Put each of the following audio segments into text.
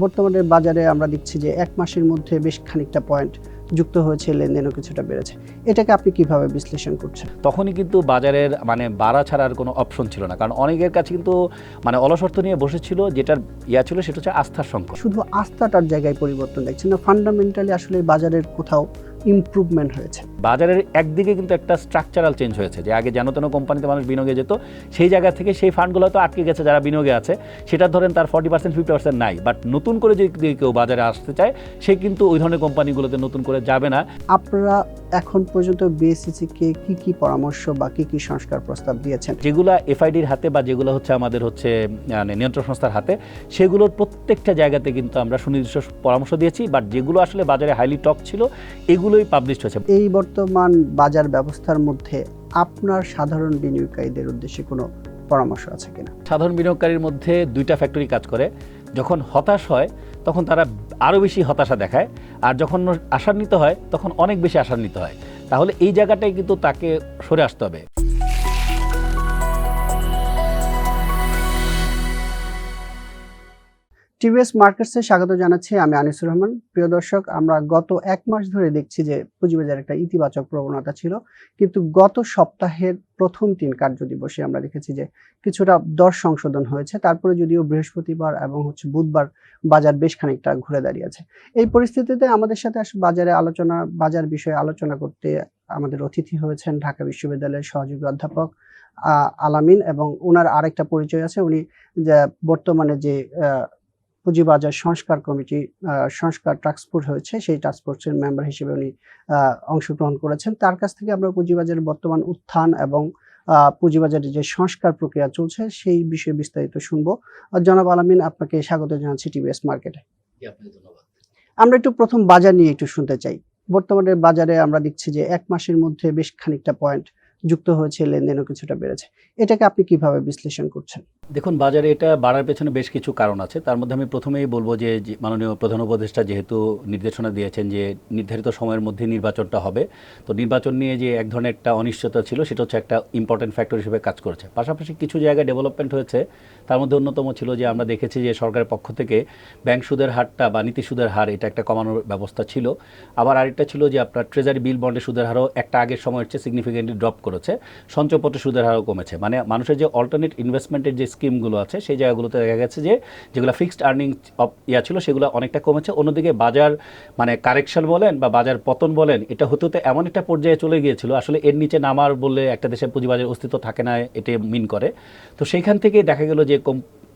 বর্তমানে বাজারে আমরা দেখছি যে এক মাসের মধ্যে বেশ খানিকটা পয়েন্ট যুক্ত হয়েছে লেনদেনও কিছুটা বেড়েছে। এটাকে আপনি কীভাবে বিশ্লেষণ করছেন? তখনই কিন্তু বাজারের মানে বাড়া ছাড়ার কোনো অপশন ছিল না। কারণ অনেকের কাছে কিন্তু মানে অলসর্থ নিয়ে বসেছিল যেটার ইয়া ছিল সেটা হচ্ছে আস্থার সংকট। শুধু আস্থাটার জায়গায় পরিবর্তন দেখছেন না ফান্ডামেন্টালি আসলে বাজারের কোথাও ইমপ্রুভমেন্ট হয়েছে। বাজারের একদিকে কিন্তু একটা স্ট্রাকচারাল চেঞ্জ হয়েছে যে আগে যেন তেন কোম্পানিতে মানুষ বিনিয়োগে যেত সেই জায়গা থেকে সেই ফান্ডগুলো তো আটকে গেছে যারা বিনিয়োগে আছে। সেটা ধরেন তার ফর্টি পার্সেন্ট ফিফটি পার্সেন্ট নাই বাট নতুন করে যদি কেউ বাজারে আসতে চায় সে কিন্তু ওই ধরনের কোম্পানিগুলোতে নতুন করে যাবে না। আপনারা এখন পর্যন্ত বিএসসিসি কে কি কি পরামর্শ বা কি কি সংস্কার প্রস্তাব দিয়েছেন? যেগুলো এফআইডির হাতে বা যেগুলো হচ্ছে আমাদের হচ্ছে মানে নিয়ন্ত্রণ সংস্থার হাতে সেগুলোর প্রত্যেকটা জায়গাতে কিন্তু আমরা সুনির্দিষ্ট পরামর্শ দিয়েছি বাট যেগুলো আসলে বাজারে হাইলি টক ছিল এগুলোই পাবলিশ হয়েছে। এই বর্তমান বাজার ব্যবস্থার মধ্যে আপনার সাধারণ বিনিয়োগকারীদের উদ্দেশ্যে কোনো পরামর্শ আছে কিনা? সাধারণ বিনিয়োগকারীর মধ্যে দুইটা ফ্যাক্টরি কাজ করে। যখন হতাশ হয় তখন তারা আরও বেশি হতাশা দেখায়। আর যখন আশান্বিত হয় তখন অনেক বেশি আশান্বিত হয়। তাহলে এই জায়গাটায় কিন্তু তাকে সরে আসতে হবে। টিভিএস মার্কেটসে স্বাগত জানাচ্ছি আমি আনিসুর রহমান। প্রিয় দর্শক, আমরা গত এক মাস ধরে দেখছি যে পুঁজিবাজার একটা ইতিবাচক প্রবণতা ছিল, কিন্তু গত সপ্তাহের প্রথম তিন কার্য দিবসে আমরা দেখেছি যে কিছুটা দর সংশোধন হয়েছে। তারপরে যদিও বৃহস্পতিবার এবং হচ্ছে বুধবার বাজার বেশ খানিকটা ঘুরে দাঁড়িয়েছে। এই পরিস্থিতিতে আমাদের সাথে বাজারে আলোচনা, বাজার বিষয়ে আলোচনা করতে আমাদের অতিথি হয়েছেন ঢাকা বিশ্ববিদ্যালয়ের সহযোগী অধ্যাপক আলামিন এবং ওনার আরেকটা পরিচয় আছে। উনি বর্তমানে যে পুঁজিবাজার সংস্কার কমিটি সংস্কার টাস্কফোর্স হয়েছে সেই টাস্কফোর্সের মেম্বার হিসেবে উনি অংশগ্রহণ করেছেন। তার কাছ থেকে আমরা পুঁজিবাজারের বর্তমান উত্থান এবং পুঁজিবাজারের যে সংস্কার প্রক্রিয়া চলছে সেই বিষয়ে বিস্তারিত শুনব। আর জনাব আলামিন আপনাকে স্বাগত জানাচ্ছি টিভিএস মার্কেটে আমরা একটু প্রথম বাজার নিয়ে একটু শুনতে চাই। বর্তমানে বাজারে আমরা দেখছি যে এক মাসের মধ্যে বেশ খানিকটা পয়েন্ট যুক্ত হয়েছে লেনদেনও কিছুটা বেড়েছে। এটাকে আপনি কীভাবে বিশ্লেষণ করছেন? দেখুন, বাজারে এটা বাড়ার পেছনে বেশ কিছু কারণ আছে। তার মধ্যে আমি প্রথমেই বলব যে মাননীয় প্রধান উপদেষ্টা যেহেতু নির্দেশনা দিয়েছেন যে, নির্ধারিত সময়ের মধ্যে নির্বাচনটা হবে। তো নির্বাচন নিয়ে যে এক ধরনের একটা অনিশ্চয়তা ছিল, সেটা হচ্ছে একটা ইম্পর্টেন্ট ফ্যাক্টর হিসেবে কাজ করেছে। পাশাপাশি কিছু জায়গায় ডেভেলপমেন্ট হয়েছে। তার মধ্যে অন্যতম ছিল যে, আমরা দেখেছি যে, সরকারের পক্ষ থেকে ব্যাংক সুদের হারটা বা নীতি সুদের হার, এটা একটা কমানোর ব্যবস্থা ছিল। আবার আরেকটা ছিল যে, আপনার ট্রেজারি বিল বন্ডের সুদের হারও একটা আগের সময়ের চেয়ে সিগনিফিকেন্টলি ড্রপ করেছে। সঞ্চয়পত্র সুদের হারও কমেছে। মানে মানুষের যে অল্টারনেট ইনভেস্টমেন্টের যে স্কিমগুলো আছে, সেই জায়গাগুলোতে দেখা গেছে যে যেগুলো ফিক্সড আর্নিং ইয়া ছিল সেগুলো অনেকটা কমেছে। অন্যদিকে বাজার মানে কারেকশন বলেন বা বাজার পতন বলেন, এটা হতে হতে এমন একটা পর্যায়ে চলে গিয়েছিল। আসলে এর নিচে নামার বলে একটা দেশের পুঁজিবাজারের অস্তিত্ব থাকে না এটি মিন করে। তো সেইখান থেকে দেখা গেল যে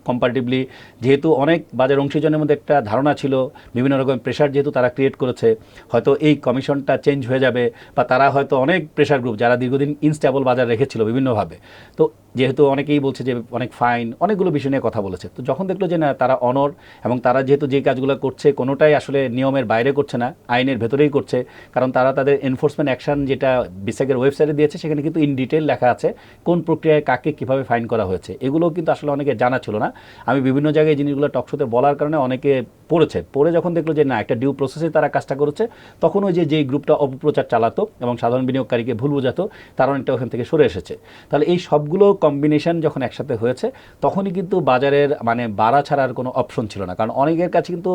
কম্পারেটিভলি যেহেতু অনেক বাজার অংশীজনের মধ্যে একটা ধারণা ছিল, বিভিন্ন রকম প্রেশার যেহেতু তারা ক্রিয়েট করেছে, হয়তো এই কমিশনটা চেঞ্জ হয়ে যাবে বা তারা হয়তো অনেক প্রেশার গ্রুপ যারা দীর্ঘদিন ইনস্টেবল বাজার রেখেছিল বিভিন্নভাবে। তো যেহেতু অনেকেই বলছে যে অনেক ফাইন অনেকগুলো বিষয় নিয়ে কথা বলেছে। তো যখন দেখল যে না, তারা অনর এবং তারা যেহেতু যে কাজগুলো করছে, কোনোটাই আসলে নিয়মের বাইরে করছে না, আইনের ভেতরেই করছে, কারণ তারা তাদের এনফোর্সমেন্ট অ্যাকশন যেটা বিসেকের ওয়েবসাইটে দিয়েছে, সেখানে কিন্তু ইন ডিটেল লেখা আছে কোন প্রক্রিয়ায় কাকে কীভাবে ফাইন করা হয়েছে। এগুলো কিন্তু আসলে অনেকে জানা ছিল না। আমি বিভিন্ন জায়গায় জিনিসগুলো টকশোতে বলার কারণে অনেকে পড়েছে। পড়ে যখন দেখল যে না, একটা ডিউ প্রসেসে তারা কাজটা করেছে, তখন ওই যে যেই গ্রুপটা অপপ্রচার চালাতো এবং সাধারণ বিনিয়োগকারীকে ভুল বোঝাতো, তারা অনেকটা ওখান থেকে সরে এসেছে। তাহলে এই সবগুলো কম্বিনেশন যখন একসাথে হয়েছে, তখনই কিন্তু বাজারের মানে বাড়া ছাড়ার কোনো অপশন ছিল না। কারণ অনেকের কাছে কিন্তু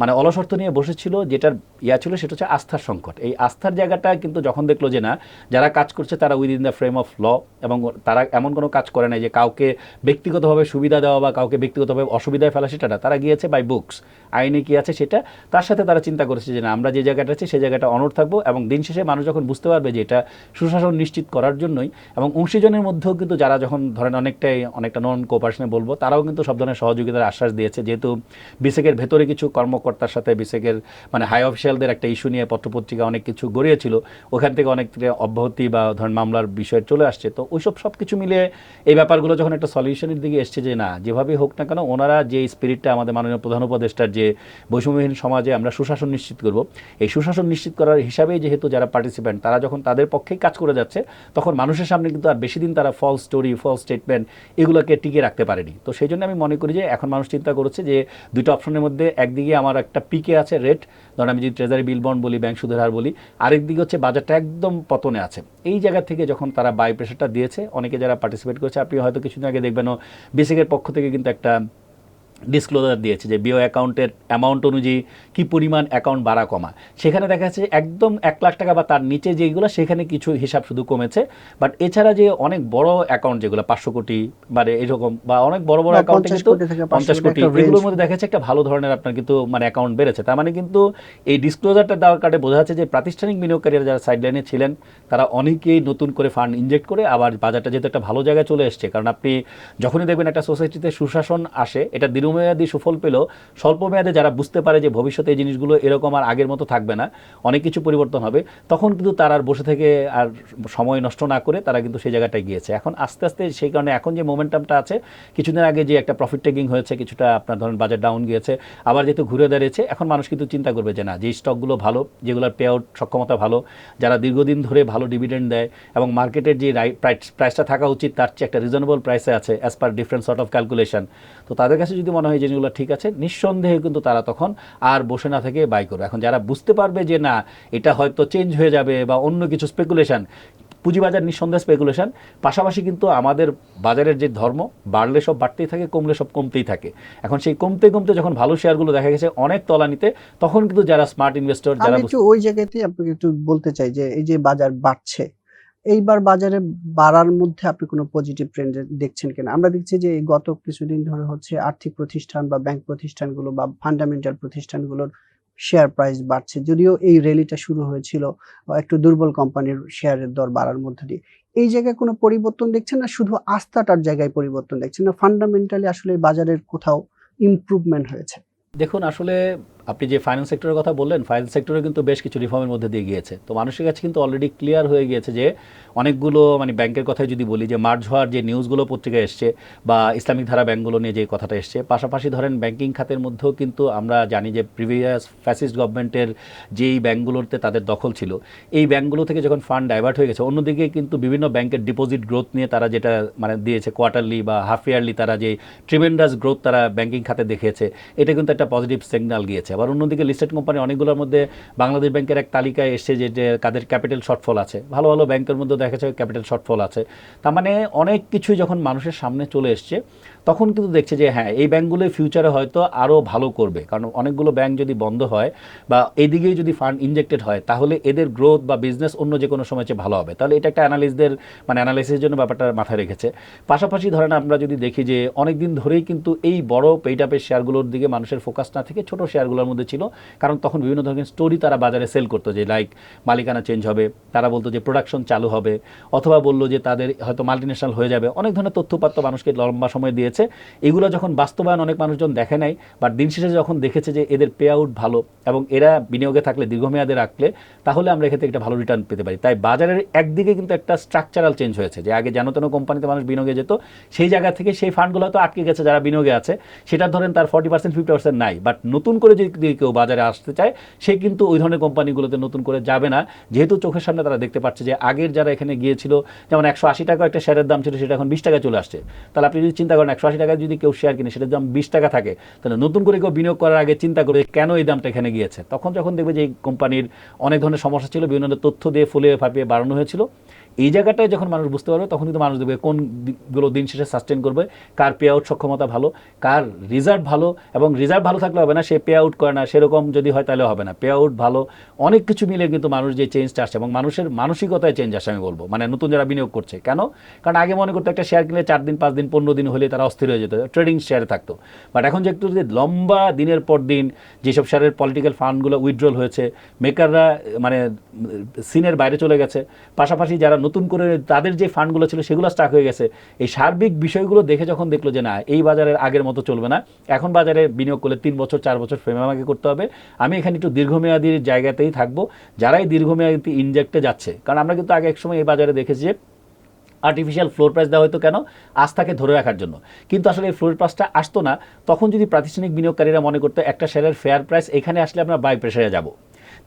মানে অলসর্থ নিয়ে বসেছিল, যেটার ইয়া ছিল সেটা হচ্ছে আস্থার সংকট। এই আস্থার জায়গাটা কিন্তু যখন দেখল যে না, যারা কাজ করছে তারা within the frame of law এবং তারা এমন কোনো কাজ করে নাই যে কাউকে ব্যক্তিগতভাবে সুবিধা দেওয়া বা কাউকে ব্যক্তিগতভাবে অসুবিধায় ফেলা সেটা না। তারা গিয়েছে বাই বুকস আইনে কি আছে সেটা, তার সাথে তারা চিন্তা করেছে যে না, আমরা যে জায়গাটা আছে সেই জায়গাটা অনড় থাকব এবং দিন শেষে মানুষ যখন বুঝতে পারবে যে এটা সুশাসন নিশ্চিত করার জন্যই এবং অংশীজনের মধ্যেও কিন্তু যারা যখন ধরেন অনেকটাই, অনেকটা নন কোপারেশনে বলব, তারাও কিন্তু সব ধরনের সহযোগিতার আশ্বাস দিয়েছে। যেহেতু বিসেকের ভেতরে কিছু কর্মকর্তার সাথে বিসেকের মানে হাই অফিসিয়ালদের একটা ইস্যু নিয়ে পত্রপত্রিকা অনেক কিছু গড়িয়েছিল, ওখান থেকে অনেক অব্যাহতি বা ধরেন মামলার বিষয় চলে আসছে। তো ওইসব সব কিছু মিলিয়ে এই ব্যাপারগুলো যখন একটা সলিউশনের দিকে এসছে যে না, যেভাবেই হোক না কেন, ওনারা যে স্পিরিটটা আমাদের মাননীয় প্রধান উপদেষ্টার যে বৈষম্যহীন সমাজে আমরা সুশাসন নিশ্চিত করব। এই সুশাসন নিশ্চিত করার হিসাবেই যেহেতু যারা পার্টিসিপেন্ট তারা যখন তাদের পক্ষেই কাজ করে যাচ্ছে, তখন মানুষের সামনে কিন্তু আর বেশি দিন তারা ফলস স্টোরি ফলস স্টেটমেন্ট এগুলোকে টিকিয়ে রাখতে পারেনি। তো সেই জন্য আমি মনে করি যে এখন মানুষ চিন্তা করেছে যে দুটো অপশনের মধ্যে একদিকে আমার একটা পিকে আছে রেট ধরুন আমি যদি ট্রেজারি বিল বন্ড বলি ব্যাংক সুদের হার বলি আরেক দিকে হচ্ছে বাজারটা একদম পতনে আছে। এই জায়গা থেকে যখন তারা বাই প্রেশারটা দিয়েছে, অনেকে যারা পার্টিসিপেট করেছে, আপনি হয়তো কিছুদিন আগে দেখবেন বিসিকের পক্ষ থেকে কিন্তু একটা ডিসক্লোজার দিয়েছে যে বিও অ্যাকাউন্টের অ্যামাউন্ট অনুযায়ী কি পরিমাণ অ্যাকাউন্ট বাড়া কমা সেখানে দেখা যাচ্ছে একদম এক লাখ টাকা বা তার নিচে যেগুলো সেখানে কিছু হিসাব শুধু কমেছে। বাট এছাড়া যে অনেক বড় অ্যাকাউন্ট যেগুলো পাঁচশো কোটি মানে এরকম বা অনেক বড় বড় অ্যাকাউন্টে কিন্তু কোটি থেকে 500 পঞ্চাশ কোটি এগুলোর মধ্যে দেখা যাচ্ছে একটা ভালো ধরনের আপনার কিন্তু মানে অ্যাকাউন্ট বেড়েছে। তার মানে কিন্তু এই ডিসক্লোজারটা দেওয়ার কারণে বোঝা যাচ্ছে যে প্রাতিষ্ঠানিক বিনিয়োগকারীরা যারা সাইডলাইনে ছিলেন তারা অনেকেই নতুন করে ফান্ড ইনজেক্ট করে আবার বাজারটা যেহেতু একটা ভালো জায়গায় চলে এসছে। কারণ আপনি যখনই দেখবেন একটা সোসাইটিতে সুশাসন আসে এটা দীর্ঘমেয়াদী সুফল পেলেও স্বল্প মেয়াদে যারা বুঝতে পারে যে ভবিষ্যতে এই জিনিসগুলো এরকম আর আগের মতো থাকবে না, অনেক কিছু পরিবর্তন হবে, তখন কিন্তু তারা আর বসে থেকে আর সময় নষ্ট না করে তারা কিন্তু সেই জায়গাটায় গিয়েছে। এখন আস্তে আস্তে সেই কারণে এখন যে মোমেন্টামটা আছে, কিছুদিন আগে যে একটা প্রফিট টেকিং হয়েছে, কিছুটা আপনার ধরেন বাজার ডাউন গিয়েছে, আবার যেহেতু ঘুরে দাঁড়িয়েছে, এখন মানুষ কিন্তু চিন্তা করবে যে না, যে স্টকগুলো ভালো, যেগুলোর পে আউট সক্ষমতা ভালো, যারা দীর্ঘদিন ধরে ভালো ডিভিডেন্ড দেয় এবং মার্কেটের যে প্রাইসটা থাকা উচিত, তার চেয়ে একটা রিজনেবল প্রাইসে আছে as per different sort of calculation তো তাদের কাছে যদি মনে হয় জিনিসগুলো ঠিক আছে। নিঃসন্দেহে কিন্তু তারা তখন আর বসে না থেকে বাই করবে। এখন যারা বুঝতে পারবে যে না এটা হয়তো চেঞ্জ হয়ে যাবে বা অন্য কিছু স্পেকুলেশন পুঁজিবাজার নিঃসন্দেহে স্পেকুলেশন পাশাপাশি কিন্তু আমাদের বাজারের যে ধর্ম বাড়লে সব বাড়তেই থাকে কমলে সব কমতেই থাকে। এখন সেই কমতে কমতে যখন ভালো শেয়ারগুলো দেখা গেছে অনেক তলানিতে তখন কিন্তু যারা স্মার্ট ইনভেস্টর যারা ওই জায়গাতেই আপনাকে একটু বলতে চাই যে এই যে বাজার বাড়ছে এইবার বাজারে বাড়ার মধ্যে আপনি কোনো পজিটিভ ট্রেন্ড দেখছেন কিনা? আমরা দেখছি যে গত কিছুদিন ধরে হচ্ছে আর্থিক প্রতিষ্ঠান বা ব্যাংক প্রতিষ্ঠানগুলো বা ফান্ডামেন্টাল প্রতিষ্ঠানগুলোর শেয়ার প্রাইস বাড়ছে। যদিও এই র্যালিটা শুরু হয়েছিল একটু দুর্বল কোম্পানির শেয়ারের দর বাড়ার মধ্যে দিয়ে। এই জায়গায় কোনো পরিবর্তন দেখছেন না? শুধু আস্থাটার জায়গায় পরিবর্তন দেখছেন না? ফান্ডামেন্টালি আসলে বাজারের কোথাও ইমপ্রুভমেন্ট হয়েছে। দেখুন, আসলে আপনি যে ফাইন্যান্স সেক্টরের কথা বললেন ফাইন্যান্স সেক্টরে কিন্তু বেশ কিছু রিফর্মের মধ্যে দিয়ে গিয়েছে। তো মানুষের কাছে কিন্তু অলরেডি ক্লিয়ার হয়ে গিয়েছে যে অনেকগুলো মানে ব্যাংকের কথাই যদি বলি, যে মার্চ হওয়ার যে নিউজগুলো পত্রিকায় এসছে বা ইসলামিক ধারা ব্যাংকগুলো নিয়ে যে কথাটা এসছে, পাশাপাশি ধরেন ব্যাংকিং খাতের মধ্যেও কিন্তু আমরা জানি যে প্রিভিয়াস ফ্যাসিস্ট গভর্নমেন্টের যেই ব্যাংকগুলোতে তাদের দখল ছিল, এই ব্যাংকগুলো থেকে যখন ফান্ড ডাইভার্ট হয়ে গেছে, অন্যদিকে কিন্তু বিভিন্ন ব্যাংকের ডিপোজিট গ্রোথ নিয়ে তারা যেটা মানে দিয়েছে কোয়ার্টারলি বা হাফ ইয়ারলি তারা যে ট্রিমেন্ডাস গ্রোথ তারা ব্যাংকিং খাতে দেখিয়েছে, এটা কিন্তু একটা পজিটিভ সিগন্যাল গিয়েছে। আবার অন্যদিকে লিস্টেড কোম্পানি অনেকগুলোর মধ্যে বাংলাদেশ ব্যাংকের এক তালিকায় এসছে যে কাদের ক্যাপিটাল শর্টফল আছে। ভালো ভালো ব্যাংকের মধ্যে দেখা যাচ্ছে ক্যাপিটাল শর্টফল আছে। তার মানে অনেক কিছুই যখন মানুষের সামনে চলে এসছে, তখন কিন্তু দেখছে যে হ্যাঁ এই ব্যাংকগুলো ফিউচারে হয়তো আরও ভালো করবে। কারণ অনেকগুলো ব্যাংক যদি বন্ধ হয় বা এইদিকেই যদি ফান্ড ইনজেক্টেড হয়, তাহলে এদের গ্রোথ বা বিজনেস অন্য যে কোনো সময় চেয়ে ভালো হবে। তাহলে এটা একটা অ্যানালিস্টদের মানে অ্যানালিসিসের জন্য ব্যাপারটা মাথায় রেখেছে। পাশাপাশি ধরেন আমরা যদি দেখি যে, অনেকদিন ধরেই কিন্তু এই বড় পেইড আপের শেয়ারগুলোর দিকে মানুষের ফোকাস না থেকে ছোট শেয়ারগুলোর মধ্যে ছিল। কারণ তখন বিভিন্ন ধরনের স্টোরি তারা বাজারে সেল করতো যে লাইক মালিকানা চেঞ্জ হবে। তারা বলতো যে প্রোডাকশন চালু হবে। অথবা বলল যে, তাদের হয়তো মাল্টিনেশনাল হয়ে যাবে। অনেক ধরনের তথ্যপাত্র মানুষকে লম্বা সময় দিয়েছে। এগুলো যখন বাস্তবায়ন অনেক মানুষজন দেখে নাই বাট দিন শেষে যখন দেখেছে যে, এদের পে আউট ভালো এবং এরা বিনিয়োগে থাকলে, দীর্ঘমেয়াদে রাখলে, তাহলে আমরা এক্ষেত্রে একটা ভালো রিটার্ন পেতে পারি। তাই বাজারের একদিকে কিন্তু একটা স্ট্রাকচারাল চেঞ্জ হয়েছে যে, আগে যেন তেন কোম্পানিতে মানুষ বিনিয়োগে যেত, সেই জায়গা থেকে সেই ফান্ডগুলো তো আটকে গেছে যারা বিনিয়োগে আছে। সেটা ধরেন তার ফর্টি পার্সেন্ট ফিফটি পার্সেন্ট নাই। বাট নতুন করে যদি কেউ বাজারে আসতে চায়, সে কিন্তু ওই ধরনের কোম্পানিগুলোতে নতুন করে যাবে না। যেহেতু চোখের সামনে তারা দেখতে পাচ্ছে যে আগের যারা এখানে গিয়েছিল, যেমন একশো আশি টাকা একটা শেয়ারের দাম ছিল, সেটা এখন বিশ টাকা চলে আসছে। তাহলে আপনি যদি চিন্তা করেন, একশো আশি টাকায় যদি কেউ শেয়ার কিনে, সেটার দাম বিশ টাকা থাকে, তাহলে নতুন করে কেউ বিনিয়োগ করার আগে চিন্তা করে কেন এই দামটা এখানে গিয়েছে। তখন যখন দেখবে যে এই কোম্পানির অনেক ধরনের সমস্যা ছিল, বিভিন্ন তথ্য দিয়ে ফুলে ফাঁপিয়ে বাড়ানো হয়েছিল। এই জায়গাটায় যখন মানুষ বুঝতে পারবে, তখন কিন্তু মানুষ দেখবে কোনগুলো দিন শেষে সাস্টেন করবে। কার পে আউট সক্ষমতা ভালো, কার রিজার্ভ ভালো, এবং রিজার্ভ ভালো থাকলে হবে না, সে পে আউট করে না, সেরকম যদি হয় তাহলে হবে না। পে আউট ভালো, অনেক কিছু মিলে কিন্তু মানুষ যে চেঞ্জটা আসছে, এবং মানুষের মানসিকতায় চেঞ্জ আসে আমি বলব। মানে নতুন যারা বিনিয়োগ করছে। কেন? কারণ আগে মনে করতো একটা শেয়ার কিনলে চার দিন, পাঁচ দিন, পনেরো দিন হলে তারা অস্থির হয়ে যেত ট্রেডিং শেয়ারে থাকতো। বাট এখন যে একটু যে লম্বা দিনের পর দিন যেসব শেয়ারের পলিটিক্যাল ফান্ডগুলো উইথড্রল হয়েছে মেকাররা মানে সিনের বাইরে চলে গেছে, পাশাপাশি যারা নতুন করে তাদের যে ফান্ডগুলো ছিল সেগুলো স্টাক হয়ে গেছে। এই সার্বিক বিষয়গুলো দেখে যখন দেখল যে না, এই বাজারের আগের মতো চলবে না, এখন বাজারে বিনিয়োগ করলে তিন বছর, চার বছর ফ্রেমে আমাকে করতে হবে। আমি এখানে একটু দীর্ঘমেয়াদীর জায়গাতেই থাকব। যারাই দীর্ঘমেয়াদী ইনজেক্টে যাচ্ছে, কারণ আমরা কিন্তু আগে এক সময় এই বাজারে দেখেছি যে আর্টিফিশিয়াল ফ্লোর প্রাইস দেওয়া হয়তো কেন? আস্থাকে ধরে রাখার জন্য। কিন্তু আসলে এই ফ্লোর প্রাইসটা আসতো না। তখন যদি প্রাতিষ্ঠানিক বিনিয়োগকারীরা মনে করতো, একটা শেয়ারের ফেয়ার প্রাইস এখানে আসলে আমরা বাই প্রেশারে যাব।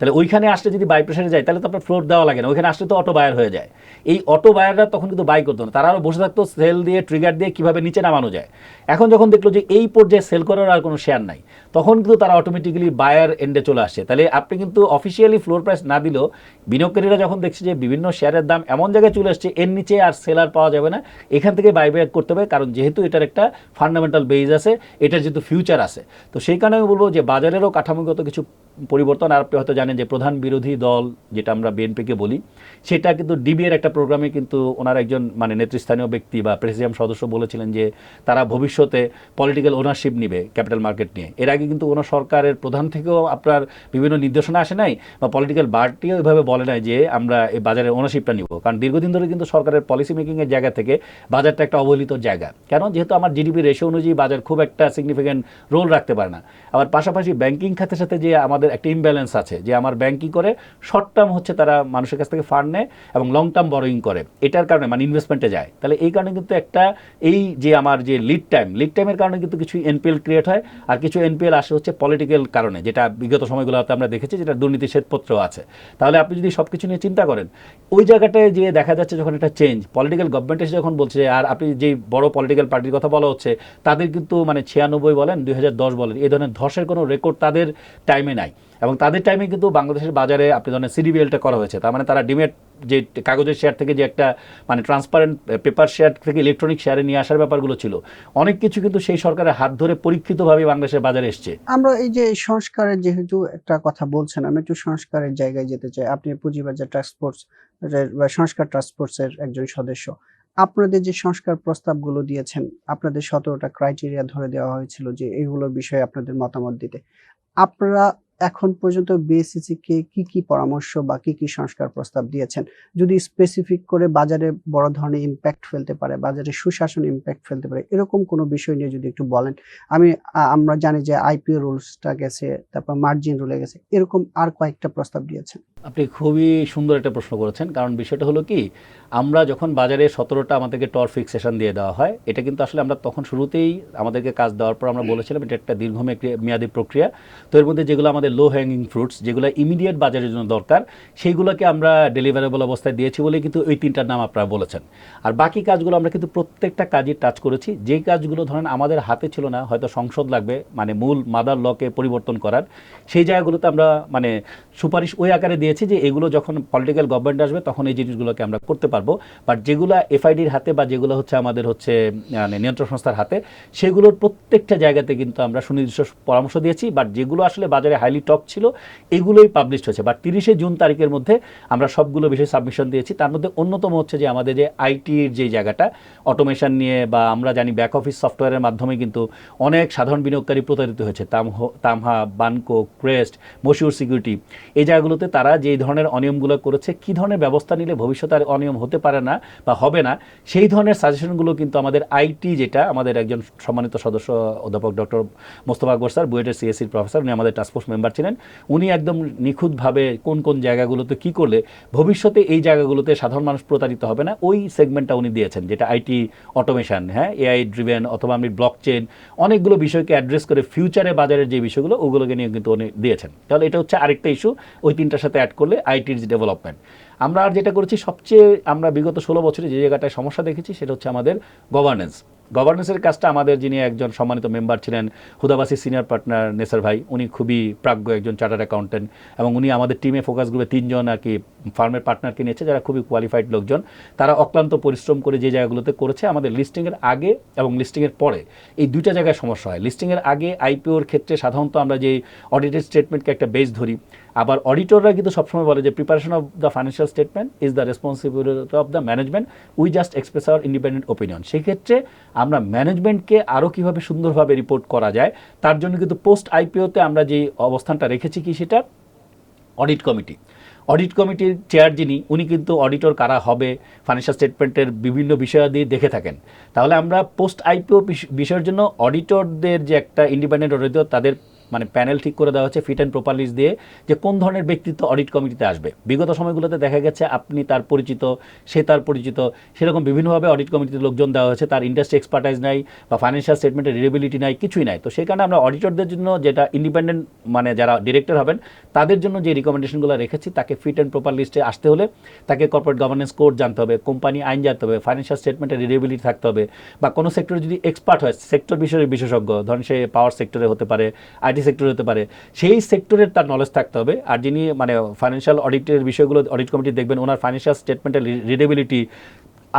তাহলে ওইখানে আসলে যদি বাই প্রেশারে যায়, তাহলে তো আপনার ফ্লোর দেওয়া লাগে না। ওইখানে আসলে তো অটো বায়ার হয়ে যায়। এই অটো বায়াররা তখন কিন্তু বাই করতো না। তারা আরও বসে থাকতো সেল দিয়ে ট্রিগার দিয়ে কীভাবে নিচে নামানো যায়। এখন যখন দেখল যে এই পর্যায়ে সেল করার আর কোনো শেয়ার নাই, তখন কিন্তু তারা অটোমেটিক্যালি বায়ার এন্ডে চলে আসছে তাহলে আপনি কিন্তু অফিসিয়ালি ফ্লোর প্রাইস না দিলেও বিনিয়োগকারীরা যখন দেখছে যে বিভিন্ন শেয়ারের দাম এমন জায়গায় চলে আসছে, এর নিচে আর সেলার পাওয়া যাবে না, এখান থেকে বাইব্যাক করতে হবে। কারণ যেহেতু এটার একটা ফান্ডামেন্টাল বেজ আছে, এটার যেহেতু ফিউচার আছে। তো সেই কারণে আমি বলব যে বাজারেরও কাঠামোগত কিছু পরিবর্তন। আর আপনি হয়তো জানেন যে প্রধান বিরোধী দল, যেটা আমরা বিএনপিকে বলি, সেটা কিন্তু ডিবি এর একটা প্রোগ্রামে কিন্তু ওনার একজন মানে নেতৃস্থানীয় ব্যক্তি বা প্রেসিডিয়াম সদস্য বলেছিলেন যে তারা ভবিষ্যতে পলিটিক্যাল ওনারশিপ নিবে ক্যাপিটাল মার্কেট নিয়ে। এর আগে কিন্তু কোনো সরকারের প্রধান থেকেও আপনার বিভিন্ন নির্দেশনা আসে নাই বা পলিটিক্যাল পার্টিও এভাবে বলে নাই যে আমরা এই বাজারের ওনারশিপটা নিব। কারণ দীর্ঘদিন ধরে কিন্তু সরকারের পলিসি মেকিংয়ের জায়গা থেকে বাজারটা একটা অবহেলিত জায়গা। কেন? যেহেতু আমার জিডিপি রেশিও অনুযায়ী বাজার খুব একটা সিগনিফিক্যান্ট রোল রাখতে পারে না। আবার পাশাপাশি ব্যাংকিং খাতের সাথে যে আমাদের একটা ইমব্যালেন্স আছে যে আমার ব্যাংক কি করে? শর্ট টার্ম হচ্ছে তারা মানুষের কাছ থেকে ফান্ড নেয় এবং লং টার্ম বরোয়িং করে। এটার কারণে মানে ইনভেস্টমেন্টে যায়। তাহলে এই কারণে কিন্তু একটা এই যে আমার যে লিড টাইম লিড টাইমের কারণে কিন্তু কিছু এনপিএল ক্রিয়েট হয় আর কিছু এনপিএল আসে হচ্ছে পলিটিক্যাল কারণে, যেটা বিগত সময়গুলোতে আমরা দেখেছি যেটা দুর্নীতি শ্বেতপত্র আছে। তাহলে আপনি যদি সব কিছু নিয়ে চিন্তা করেন, ওই জায়গাটায় যে দেখা যাচ্ছে যখন একটা চেঞ্জ পলিটিক্যাল গভর্নমেন্ট এসে যখন বলছে আর আপনি যে বড় পলিটিক্যাল পার্টির কথা বলা হচ্ছে, তাদের কিন্তু মানে ছিয়ানব্বই বলেন, দুই হাজার দশ বলেন এই ধরনের ধসের কোনো রেকর্ড তাদের টাইমে নাই। এবং তাদের টাইমে কিন্তু বাংলাদেশের বাজারে আপনি ধরেন সিডিবিএলটা করা হয়েছে। তার মানে তারা ডিমেট যে কাগজের শেয়ার থেকে যে একটা মানে ট্রান্সপারেন্ট পেপার শেয়ার থেকে ইলেকট্রনিক শেয়ারে নিয়ে আসার ব্যাপারগুলো ছিল। অনেক কিছু কিন্তু সেই সরকারের হাত ধরে পরীক্ষিতভাবে বাংলাদেশের বাজারে এসছে। আমরা এই যে সংস্কারের যেহেতু একটা কথা বলছেন আমি একটু সংস্কারের জায়গায় যেতে চাই। আপনি পুঁজিবাজার ট্রান্সপোর্টস বা সংস্কার ট্রান্সপোর্টস এর একজন সদস্য। আপনাদের যে সংস্কার প্রস্তাবগুলো দিয়েছেন, আপনাদের সতেরোটা ক্রাইটেরিয়া ধরে দেওয়া হয়েছিল যে এগুলোর বিষয়ে আপনাদের মতামত দিতে। আপনারা এখন পর্যন্ত বিএসসিসি কে কি কি পরামর্শ বা কি কি সংস্কার প্রস্তাব দিয়েছেন? যদি স্পেসিফিক করে বাজারে বড় ধরনের ইম্প্যাক্ট ফেলতে পারে, বাজারে সুশাসন ইম্প্যাক্ট ফেলতে পারে, এরকম কোনো বিষয় নিয়ে যদি একটু বলেন। আমি আমরা জানি যে আইপিও রুলসটা গেছে, তারপর মার্জিন রুলে গেছে, এরকম আর কয়েকটা প্রস্তাব দিয়েছেন। আপনি খুবই সুন্দর একটা প্রশ্ন করেছেন। কারণ বিষয়টা হলো কি আমরা যখন বাজারে সতেরোটা আমাদেরকে টর ফিক্সেশন দিয়ে দেওয়া হয় এটা কিন্তু আসলে আমরা তখন শুরুতেই আমাদেরকে কাজ দেওয়ার পর আমরা বলেছিলাম এটা একটা দীর্ঘমেয়াদী মেয়াদী প্রক্রিয়া। তো এর মধ্যে যেগুলো আমাদের লো হ্যাঙ্গিং ফ্রুটস যেগুলো ইমিডিয়েট বাজারের জন্য দরকার সেইগুলোকে আমরা ডেলিভারেবল অবস্থায় দিয়েছি বলে কিন্তু ওই তিনটার নাম আপনারা বলেছেন। আর বাকি কাজগুলো আমরা কিন্তু প্রত্যেকটা কাজই টাচ করেছি। যে কাজগুলো ধরেন আমাদের হাতে ছিল না হয়তো সংসদ লাগবে মানে মূল মাদার লকে পরিবর্তন করার সেই জায়গাগুলোতে আমরা মানে সুপারিশ ওই আকারে দিয়েছি যে এগুলো যখন পলিটিক্যাল গভর্নমেন্ট আসবে, তখন এই জিনিসগুলোকে আমরা করতে পারব। বাট যেগুলো এফআইডির হাতে বা যেগুলো হচ্ছে আমাদের হচ্ছে মানে নিয়ন্ত্রণ সংস্থার হাতে, সেগুলোর প্রত্যেকটা জায়গাতে কিন্তু আমরা সুনির্দিষ্ট পরামর্শ দিয়েছি। বাট যেগুলো আসলে বাজারে হাইলি টপ ছিল, এগুলোই পাবলিশ হয়েছে। বাট তিরিশে জুন তারিখের মধ্যে আমরা সবগুলো বিষয়ে সাবমিশন দিয়েছি। তার মধ্যে অন্যতম হচ্ছে যে আমাদের যে আইটির যে জায়গাটা অটোমেশন নিয়ে বা আমরা জানি ব্যাক অফিস সফটওয়্যারের মাধ্যমে কিন্তু অনেক সাধারণ বিনিয়োগকারী প্রতারিত হয়েছে। Tamha, Banco, Crest, Mashiur security, এই জায়গাগুলোতে তারা যে ধরনের অনিয়মগুলো করেছে, কি ধরনের ব্যবস্থা নিলে ভবিষ্যতে আর অনিয়ম হতে পারে না বা হবে না, সেই ধরনের সাজেশনগুলো কিন্তু আমাদের আইটি যেটা, আমাদের একজন সম্মানিত সদস্য অধ্যাপক ডক্টর মোস্তফা আকবর স্যার, বুয়েটের সিএসসির প্রফেসর উনি আমাদের টাস্কফোর্স মেম্বার ছিলেন। উনি একদম নিখুঁতভাবে কোন কোন জায়গাগুলোতে কি করলে ভবিষ্যতে এই জায়গাগুলোতে সাধারণ মানুষ প্রতারিত হবে না, ওই সেগমেন্টটা উনি দিয়েছেন, যেটা আইটি অটোমেশন হ্যাঁ এআই ড্রিভেন অথবা আমি ব্লক চেন অনেকগুলো বিষয়কে অ্যাড্রেস করে ফিউচারে বাজারের যে বিষয়গুলো, ওগুলোকে নিয়ে কিন্তু উনি দিয়েছেন। তাহলে এটা হচ্ছে আরেকটা ইস্যু ওই তিনটার সাথে অ্যাড করলে আইটির যে ডেভেলপমেন্ট আমরা আর যেটা করেছি, সবচেয়ে আমরা বিগত ষোলো বছরে যে জায়গাটায় সমস্যা দেখেছি, সেটা হচ্ছে আমাদের গভর্নেন্স গভর্নেন্সের কাজটা আমাদের যিনি একজন সম্মানিত মেম্বার ছিলেন, হুদাবাসী সিনিয়র পার্টনার নেসার ভাই, উনি খুবই প্রাজ্ঞ একজন চার্টার অ্যাকাউন্টেন্ট এবং উনি আমাদের টিমে ফোকাস গ্রুপে তিনজন আর কি ফার্মের পার্টনারকে নিয়েছে, যারা খুবই কোয়ালিফাইড লোকজন। তারা অক্লান্ত পরিশ্রম করে যে জায়গাগুলোতে করেছে, আমাদের লিস্টিংয়ের আগে এবং লিস্টিংয়ের পরে। এই দুইটা জায়গায় সমস্যা হয়। লিস্টিংয়ের আগে আইপিওর ক্ষেত্রে সাধারণত আমরা যে অডিটেড স্টেটমেন্টকে একটা বেস ধরি, আবার অডিটররা কিন্তু সবসময় বলে যে preparation of the financial statement is the responsibility of the management we just express our independent opinion সেক্ষেত্রে আমরা ম্যানেজমেন্টকে আরও কীভাবে সুন্দরভাবে রিপোর্ট করা যায়, তার জন্য কিন্তু পোস্ট আইপিওতে আমরা যে অবস্থানটা রেখেছি কি সেটা? অডিট কমিটি অডিট কমিটির চেয়ার যিনি, উনি কিন্তু অডিটর কারা হবে ফাইন্যান্সিয়াল স্টেটমেন্টের বিভিন্ন বিষয়াদি দেখে থাকেন। তাহলে আমরা পোস্ট আইপিও বিষয়ের জন্য অডিটরদের যে একটা ইন্ডিপেন্ডেন্ট অডিটর তাদের মানে প্যানেল ঠিক করে দেওয়া হচ্ছে ফিট অ্যান্ড প্রপার লিস্ট দিয়ে যে কোন ধরনের ব্যক্তিত্ব অডিট কমিটিতে আসবে। বিগত সময়গুলোতে দেখা গেছে আপনি তার পরিচিত, সে তার পরিচিত, সেরকম বিভিন্নভাবে অডিট কমিটিতে লোকজন দেওয়া হয়েছে। তার ইন্ডাস্ট্রি এক্সপার্টাইজ নাই বা ফাইন্যান্সিয়াল স্টেটমেন্টের রিলেবিলিটি নাই, কিছুই নাই। তো সেই কারণে আমরা অডিটরদের জন্য যেটা ইন্ডিপেন্ডেন্ট মানে যারা ডিরেক্টর হবেন, তাদের জন্য যে রিকমেন্ডেশনগুলো রেখেছি, তাকে ফিট অ্যান্ড প্রপার লিস্টে আসতে হলে তাকে কর্পোরেট গভর্নেন্স কোড জানতে হবে, কোম্পানি আইন জানতে হবে, ফাইন্যান্সিয়াল স্টেটমেন্টের রিলেবিলিটি থাকতে হবে বা কোনো সেক্টরে যদি এক্সপার্ট হয়, সেক্টর বিষয়ে বিশেষজ্ঞ, ধরেন সে পাওয়ার সেক্টরে হতে পারে, আইটি সেক্টরে হতে পারে। সেই সেক্টরের তার নলেজ থাকতে হবে। আর যিনি মানে ফাইন্যান্সিয়াল অডিটের বিষয়গুলো অডিট কমিটি দেখবেন, ওনার ফাইন্যান্সিয়াল স্টেটমেন্টের রিডেবিলিটি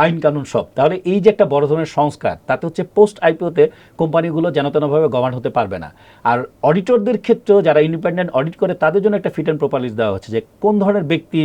আইন কানুন সব। তাহলে এই যে একটা বড় ধরনের সংস্কার, তাতে হচ্ছে পোস্ট আইপিওতে কোম্পানিগুলো যেন তেনভাবে গভর্ন হতে পারবে না। আর অডিটরদের ক্ষেত্রেও যারা ইন্ডিপেন্ডেন্ট অডিট করে, তাদের জন্য একটা ফিট অ্যান্ড প্রপার দেওয়া হচ্ছে যে কোন ধরনের ব্যক্তি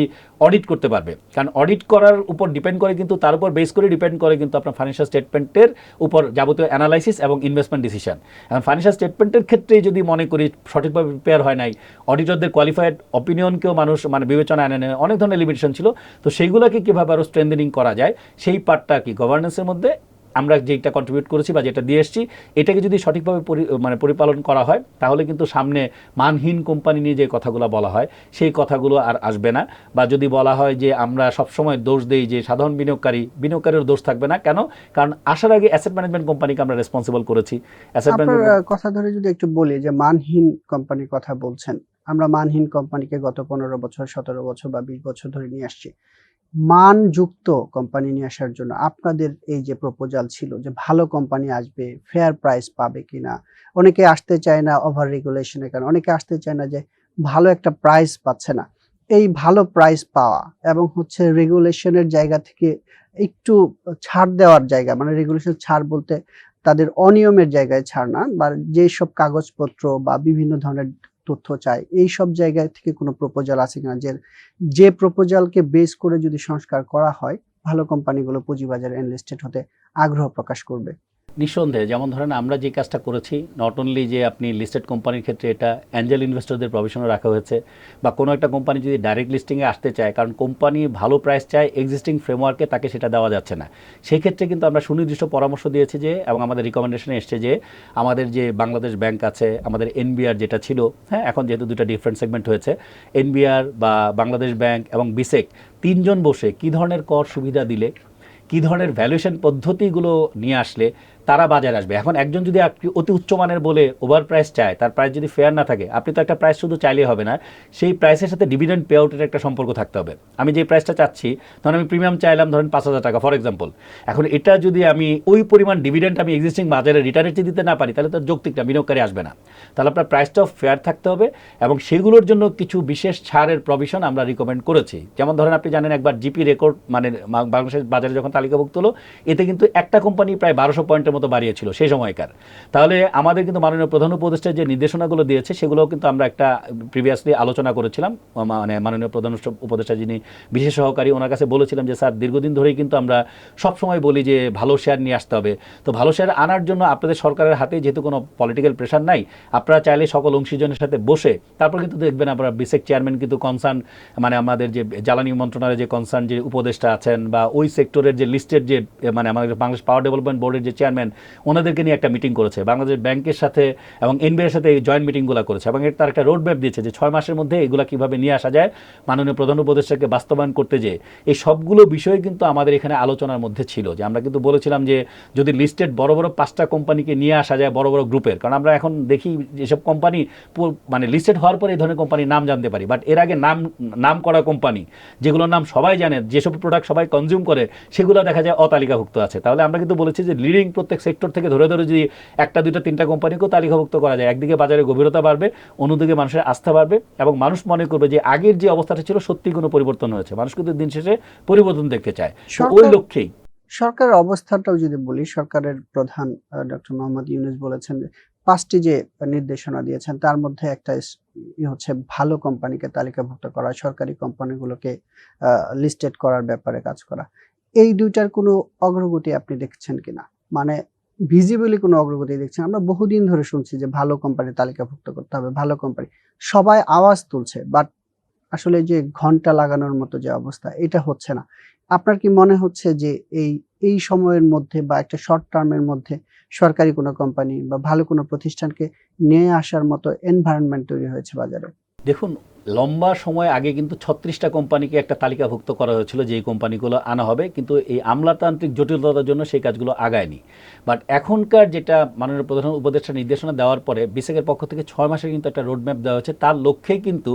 অডিট করতে পারবে। কারণ অডিট করার উপর ডিপেন্ড করে কিন্তু, তার উপর বেস করে ডিপেন্ড করে কিন্তু আপনার ফাইন্যান্সিয়াল স্টেটমেন্টের উপর যাবতীয় অ্যানালাইসিস এবং ইনভেস্টমেন্ট ডিসিশন এখন ফাইন্যান্সিয়াল স্টেটমেন্টের ক্ষেত্রেই যদি মনে করি, সঠিকভাবে প্রিপেয়ার হয় নাই অডিটরদের কোয়ালিফাইড অপিনিয়নকেও মানুষ মানে বিবেচনা আনে অনেক ধরনের লিমিটেশন ছিল। তো সেইগুলোকে কীভাবে আরও স্ট্রেন্থেনিং করা যায় সেই পার্টটা কি? গভর্নেন্সের মধ্যে আমরা যেটা কন্ট্রিবিউট করেছি বা যেটা দিয়ে এসেছি এটাকে যদি সঠিকভাবে মানে পরিপালন করা হয় তাহলে কিন্তু সামনে মানহীন কোম্পানি নিয়ে যে কথাগুলো বলা হয় সেই কথাগুলো আর আসবে না। বা যদি বলা হয় যে আমরা সবসময় দোষ দেই যে সাধারণ বিনিয়োগকারী বিনিয়োগকারীর দোষ থাকবে না কেন? কারণ আসার আগে অ্যাসেট ম্যানেজমেন্ট কোম্পানিকে আমরা রেসপন্সিবল করেছি। অ্যাসেট কথা ধরে যদি একটু বলি যে মানহীন কোম্পানির কথা বলছেন আমরা মানহীন কোম্পানিকে গত পনেরো বছর সতেরো বছর বা বিশ বছর ধরে নিয়ে আসছি। মানযুক্ত কোম্পানি নিয়ে আসার জন্য আপনাদের এই যে প্রপোজাল ছিল যে ভালো কোম্পানি আসবে ফেয়ার প্রাইস পাবে কিনা, অনেকে আসতে চায় না ওভার রেগুলেশনের কারণে, অনেকে আসতে চায় না যে ভালো একটা প্রাইস পাচ্ছে না। এই ভালো প্রাইস পাওয়া এবং হচ্ছে রেগুলেশনের জায়গা থেকে একটু ছাড় দেওয়ার জায়গা মানে রেগুলেশন ছাড় বলতে তাদের অনিয়মের জায়গায় ছাড় না, বা যেসব কাগজপত্র বা বিভিন্ন ধরনের তথ্য চাই। এই সব জায়গা থেকে কোনো প্রপোজাল আছে কিনা? যে যে প্রপোজালকে বেস করে যদি সংস্কার করা হয়, ভালো কোম্পানিগুলো পুঁজিবাজারে এনলিস্টেড হতে আগ্রহ প্রকাশ করবে। নিঃসন্দেহে, যেমন ধরেন আমরা যে কাজটা করেছি নট অনলি যে আপনি লিস্টেড কোম্পানির ক্ষেত্রে এটা অ্যাঞ্জেল ইনভেস্টরদের প্রভিশনে রাখা হয়েছে, বা কোনো একটা কোম্পানি যদি ডাইরেক্ট লিস্টিংয়ে আসতে চায়, কারণ কোম্পানি ভালো প্রাইস চায় এক্সিস্টিং ফ্রেমওয়ার্কে তাকে সেটা দেওয়া যাচ্ছে না। সেই ক্ষেত্রে কিন্তু আমরা সুনির্দিষ্ট পরামর্শ দিয়েছি যে, এবং আমাদের রিকমেন্ডেশনে এসছে যে, আমাদের যে বাংলাদেশ ব্যাংক আছে, আমাদের এনবিআর যেটা ছিল হ্যাঁ এখন যেহেতু দুটো ডিফারেন্ট সেগমেন্ট হয়েছে এনবিআর বা বাংলাদেশ ব্যাংক এবং বিসেক তিনজন বসে কী ধরনের কর সুবিধা দিলে, কী ধরনের ভ্যালুয়েশন পদ্ধতিগুলো নিয়ে আসলে তারা বাজারে আসবে। এখন একজন যদি অতি উচ্চমানের বলে ওভার প্রাইস চায়, তার প্রাইস যদি ফেয়ার না থাকে, আপনি তো একটা প্রাইস শুধু চাইলে হবে না, সেই প্রাইসের সাথে ডিভিডেন্ড পে আউটের একটা সম্পর্ক থাকতে হবে। আমি যে প্রাইসটা চাচ্ছি, ধরেন আমি প্রিমিয়াম চাইলাম, ধরেন পাঁচ হাজার টাকা ফর এক্সাম্পল এখন এটা যদি আমি ওই পরিমাণ ডিভিডেন্ড আমি এক্সিস্টিং বাজারে রিটার্নের চেয়ে দিতে না পারি, তাহলে তো যৌক্তিকটা বিনিয়োগকারী আসবে না। তাহলে আপনার প্রাইসটাও ফেয়ার থাকতে হবে এবং সেগুলোর জন্য কিছু বিশেষ ছাড়ের প্রভিশন আমরা রিকমেন্ড করেছি। যেমন ধরেন আপনি জানেন একবার জিপি রেকর্ড মানে বাংলাদেশের বাজারে যখন তালিকাভুক্ত হলো, এতে কিন্তু একটা কোম্পানি প্রায় বারোশো পয়েন্টের মতো বাড়িয়েছিল, সেই সময়কার। তাহলে আমাদের কিন্তু মাননীয় প্রধান উপদেষ্টা যে নির্দেশনাগুলো দিয়েছে, সেগুলোও কিন্তু আমরা একটা প্রিভিয়াসলি আলোচনা করেছিলাম। মানে মাননীয় প্রধান উপদেষ্টা যিনি বিশেষ সহকারী, ওনার কাছে বলেছিলাম যে, স্যার, দীর্ঘদিন ধরেই কিন্তু আমরা সবসময় বলি যে, ভালো শেয়ার নিয়ে আসতে হবে। তো ভালো শেয়ার আনার জন্য আপনাদের সরকারের হাতে যেহেতু কোনো পলিটিক্যাল প্রেশার নাই, আপনারা চাইলে সকল অংশীজনের সাথে বসে, তারপর কিন্তু দেখবেন আপনারা বিসেক চেয়ারম্যান কিন্তু কনসার্ন মানে আমাদের যে জ্বালানি মন্ত্রণালয়ের যে কনসার্ন যে উপদেষ্টা আছেন বা ওই সেক্টরের যে লিস্টেড যে মানে আমাদের বাংলাদেশ পাওয়ার ডেভেলপমেন্ট বোর্ডের যে চেয়ারম্যান ওনাদেরকে নিয়ে একটা মিটিং করেছে বাংলাদেশ ব্যাংকের সাথে এবং এনবিআর সাথে এই জয়েন্ট মিটিংগুলো করেছে এবং তার একটা রোড ম্যাপ দিয়েছে যে ছয় মাসের মধ্যে এগুলো কীভাবে নিয়ে আসা যায়, মাননীয় প্রধান উপদেষ্টাকে বাস্তবায়ন করতে যে এই সবগুলো বিষয় কিন্তু আমাদের এখানে আলোচনার মধ্যে ছিল যে আমরা কিন্তু বলেছিলাম যে যদি লিস্টেড বড় বড় পাঁচটা কোম্পানিকে নিয়ে আসা যায় বড় বড় গ্রুপের কারণ আমরা এখন দেখি যেসব কোম্পানি মানে লিস্টেড হওয়ার পরে এই ধরনের কোম্পানির নাম জানতে পারি বাট এর আগে নাম নাম করা কোম্পানি যেগুলোর নাম সবাই জানে, যেসব প্রোডাক্ট সবাই কনজিউম করে, সেগুলো দেখা যায় অতালিকাভুক্ত আছে। তাহলে আমরা কিন্তু বলেছি যে লিডিং প্রত্যেক সেক্টর থেকে ধরে ধরে যদি একটা দুইটা তিনটা কোম্পানিকেও তালিকাভুক্ত করা যায় একদিকে বাজারে গভীরতা বাড়বে অন্যদিকে মানুষের আস্থা বাড়বে এবং মানুষ মনে করবে যে আগের যে অবস্থাটা ছিল সত্যি কোনো পরিবর্তন হয়েছে। মানুষ কিন্তু দিন শেষে পরিবর্তন দেখতে চায়। ওই লক্ষ্যেই। সরকারের অবস্থাটাও যদি বলি সরকারের প্রধান ডক্টর মোহাম্মদ ইউনুস বলেছেন যে পাঁচটি যে নির্দেশনা দিয়েছেন তার মধ্যে একটা হচ্ছে ভালো কোম্পানিকে তালিকাভুক্ত করা সরকারি কোম্পানিগুলোকে লিস্টেড করার ব্যাপারে কাজ করা। এই দুইটার কোনো অগ্রগতি আপনি দেখছেন কিনা? মানে ভিজিবলি কোনো অগ্রগতি দেখছেন আমরা বহুদিন ধরে শুনছি যে ভালো কোম্পানি তালিকাভুক্ত করতে হবে, ভালো কোম্পানি সবাই আওয়াজ তুলছে বাট আসলে যে ঘণ্টা লাগানোর মতো যে অবস্থা, এটা হচ্ছে না। আপনার কি মনে হচ্ছে যে এই এই সময়ের মধ্যে বা একটা শর্ট টার্মের মধ্যে সরকারি কোনো কোম্পানি বা ভালো কোনো প্রতিষ্ঠানকে নিয়ে আসার মতো এনভায়রনমেন্ট তৈরি হয়েছে বাজারে? দেখুন, লম্বা সময় আগে কিন্তু ছত্রিশটা কোম্পানিকে একটা তালিকাভুক্ত করা হয়েছিল যে কোম্পানিগুলো আনা হবে, কিন্তু এই আমলাতান্ত্রিক জটিলতার জন্য সেই কাজগুলো আগায়নি। বাট এখনকার যেটা মাননীয় প্রধান উপদেষ্টা নির্দেশনা দেওয়ার পরে বিসেকের পক্ষ থেকে ছয় মাসে কিন্তু একটা রোডম্যাপ দেওয়া হয়েছে, তার লক্ষ্যেই কিন্তু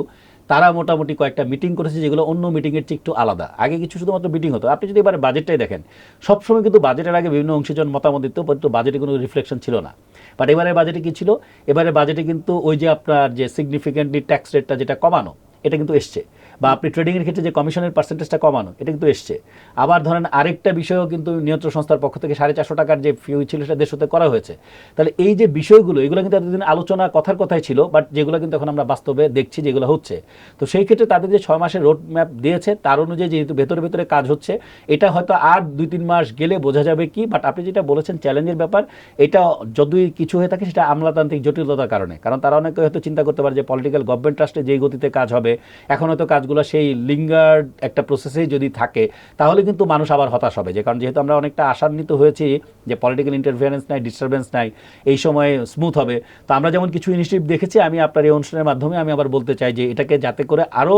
তারা মোটামুটি কয়েকটা মিটিং করেছে যেগুলো অন্য মিটিংয়ের চেয়ে একটু আলাদা। আগে কিছু শুধুমাত্র মিটিং হতো। আপনি যদি এবার বাজেটটাই দেখেন, সবসময় কিন্তু বাজেটের আগে বিভিন্ন অংশীজন মতামত দিত, কিন্তু বাজেটে কোনো রিফ্লেকশন ছিল না। বাট এবারের বাজেটে কি ছিল? এবারে বাজেটে কিন্তু ওই যে আপনার যে সিগনিফিকেন্টলি ট্যাক্স রেটটা যেটা কমানো, এটা কিন্তু এসছে। বা আপনি ট্রেডিংয়ের ক্ষেত্রে যে কমিশনের পার্সেন্টেজটা কমানো, এটা কিন্তু এসছে। আবার ধরেন আরেকটা বিষয়ও কিন্তু নিয়ন্ত্রণ সংস্থার পক্ষ থেকে সাড়ে চারশো টাকার যে ফিউ ছিল, সেটা দেড়শোতে করা হয়েছে। তাহলে এই যে বিষয়গুলো, এগুলো কিন্তু এতদিন আলোচনা, কথার কথাই ছিল বাট যেগুলো কিন্তু এখন আমরা বাস্তবে দেখছি যেগুলো হচ্ছে। তো সেই ক্ষেত্রে তাদের যে ছয় মাসের রোড ম্যাপ দিয়েছে, তার অনুযায়ী যেহেতু ভেতরে ভেতরে কাজ হচ্ছে, এটা হয়তো আর দুই তিন মাস গেলে বোঝা যাবে কি বাট আপনি যেটা বলেছেন চ্যালেঞ্জের ব্যাপার, এটা যদি কিছু হয়ে থাকে, সেটা আমলাতান্ত্রিক জটিলতার কারণে। কারণ তারা অনেকে হয়তো চিন্তা করতে পারে যে পলিটিক্যাল গভর্নমেন্ট ট্রাস্টে যেই গতিতে কাজ হবে, এখন হয়তো কাজগুলো সেই লিঙ্গার্ড একটা প্রসেসেই যদি থাকে, তাহলে কিন্তু মানুষ আবার হতাশ হবে। যে কারণ যেহেতু আমরা অনেকটা আশান্বিত হয়েছি যে পলিটিক্যাল ইন্টারফিয়ারেন্স নাই ডিস্টারবেন্স নাই, এই সময়ে স্মুথ হবে। তো আমরা যেমন কিছু ইনিশিয়েটিভ দেখেছি, আমি আপনার এই অনুষ্ঠানের মাধ্যমে আমি আবার বলতে চাই যে এটাকে যাতে করে আরও